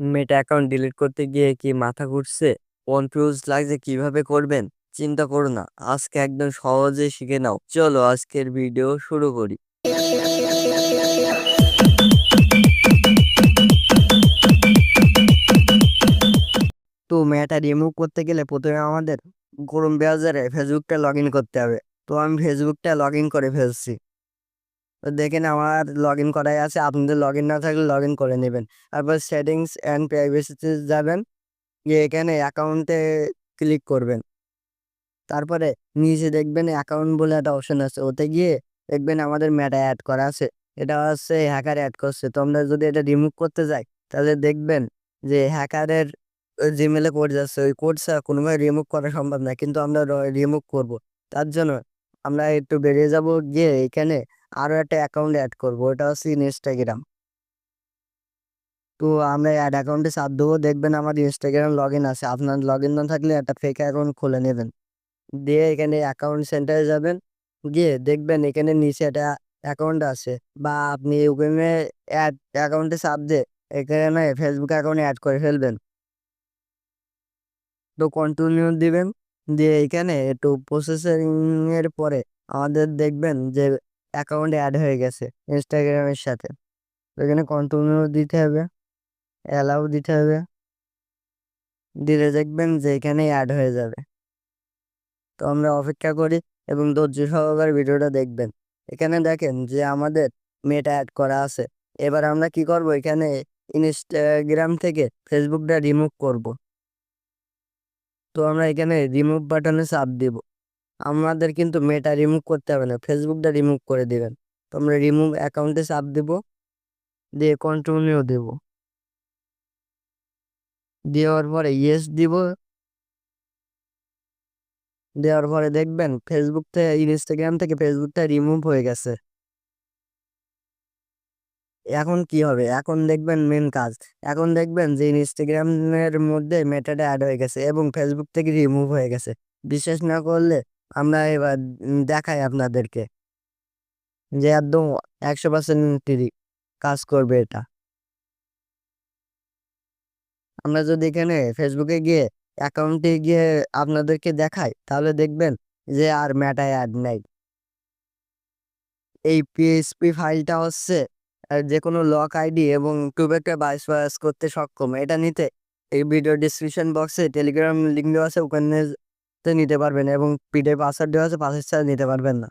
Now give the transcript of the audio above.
মেটা account delete করতে গিয়ে কি মাথা ঘুরছে? কনফিউজ লাগছে কীভাবে করবেন? চিন্তা করো না, আজকে একদম সহজে শিখে নাও। চলো আজকের ভিডিও শুরু করি। তো মেটা রিমুভ করতে গেলে প্রথমে আমাদের ক্রোম ব্রাউজারে ফেসবুকটা লগ ইন করতে হবে। তো আমি ফেসবুকটা লগ ইন করে ফেলছি। দেখেন আমার লগ ইন করাই আছে, আপনাদের লগ ইন না থাকলে লগ ইন করে নেবেন। তারপর সেটিংস অ্যান্ড প্রাইভেসিতে যাবেন, গিয়ে এখানে অ্যাকাউন্টে ক্লিক করবেন। তারপরে নিচে দেখবেন অ্যাকাউন্ট বলে একটা অপশন আছে, ওতে গিয়ে দেখবেন আমাদের মেটা অ্যাড করা আছে। এটা হচ্ছে হ্যাকার অ্যাড করছে। তো আমরা যদি এটা রিমুভ করতে যাই, তাহলে দেখবেন যে হ্যাকারের জিমেলে কোড যাচ্ছে। ওই কোড ছাড়া কোনোভাবে রিমুভ করা সম্ভব না, কিন্তু আমরা রিমুভ করব। তার জন্য আমরা একটু বেরিয়ে যাব, গিয়ে এখানে আরও একটা অ্যাকাউন্ট অ্যাড করব, ওটা হচ্ছে ইনস্টাগ্রাম তো আমরা অ্যাড অ্যাকাউন্টে চাপ দেবো, দেখবেন আমার ইনস্টাগ্রাম লগ ইন আছে। আপনার লগ ইন না থাকলে একটা ফেক অ্যাকাউন্ট খুলে নেবেন। দিয়ে এখানে অ্যাকাউন্ট সেন্টারে যাবেন, গিয়ে দেখবেন এখানে নিচে একটা অ্যাকাউন্ট আছে। বা আপনি ওখানে অ্যাড অ্যাকাউন্টে চাপ দিয়ে এখানে ফেসবুক অ্যাকাউন্টে অ্যাড করে ফেলবেন। তো কন্টিনিউ দিবেন। দিয়ে এখানে একটু প্রসেসিং এর পরে আমাদের দেখবেন যে অ্যাকাউন্ট অ্যাড হয়ে গেছে ইনস্টাগ্রামের সাথে। এখানে কন্টিনিউ দিতে হবে অ্যালাউ দিতে হবে। দিলে দেখবেন যে এখানে অ্যাড হয়ে যাবে। তো আমরা অপেক্ষা করি এবং ধৈর্য সহকারে ভিডিওটা দেখবেন। এখানে দেখেন যে আমাদের মেটা অ্যাড করা আছে। এবার আমরা কি করব? এখানে ইনস্টাগ্রাম থেকে ফেসবুকটা রিমুভ করব। তো আমরা এখানে রিমুভ বাটনে চাপ দিব। আমাদের কিন্তু মেটা রিমুভ করতে হবে না ফেসবুকটা রিমুভ করে দিবেন। তো আমরা রিমুভ অ্যাকাউন্টে চাপ দিব, দিয়ে কন্টিনিউ দেব। দেওয়ার পরে ইয়েস দিব। দেওয়ার পরে দেখবেন ফেসবুক থেকে ইনস্টাগ্রাম থেকে ফেসবুকটা রিমুভ হয়ে গেছে। এখন কি হবে? এখন দেখবেন মেন কাজ। এখন দেখবেন যে ইনস্টাগ্রামের মধ্যে মেটাটা অ্যাড হয়ে গেছে এবং ফেসবুক থেকে রিমুভ হয়ে গেছে। বিশ্বাস না করলে আমরা এবার দেখাই আপনাদেরকে যে একদম একশো পার্সেন্ট কাজ করবে এটা। আমরা যদি এখানে ফেসবুকে গিয়ে অ্যাকাউন্টে গিয়ে আপনাদেরকে দেখাই, তাহলে দেখবেন যে আর ম্যাটায় অ্যাড নাই। এই পিএসপি ফাইলটা হচ্ছে যে কোনো লক আইডি এবং টুবেকটা বাইপাস করতে সক্ষম। এটা নিতে এই ভিডিও ডিসক্রিপশন বক্সে টেলিগ্রাম লিঙ্ক দেওয়া আছে, ওখানে নিতে পারবেন এবং পিডে হাজার দেওয়া আছে পাঁচ হাজার নিতে পারবেন না।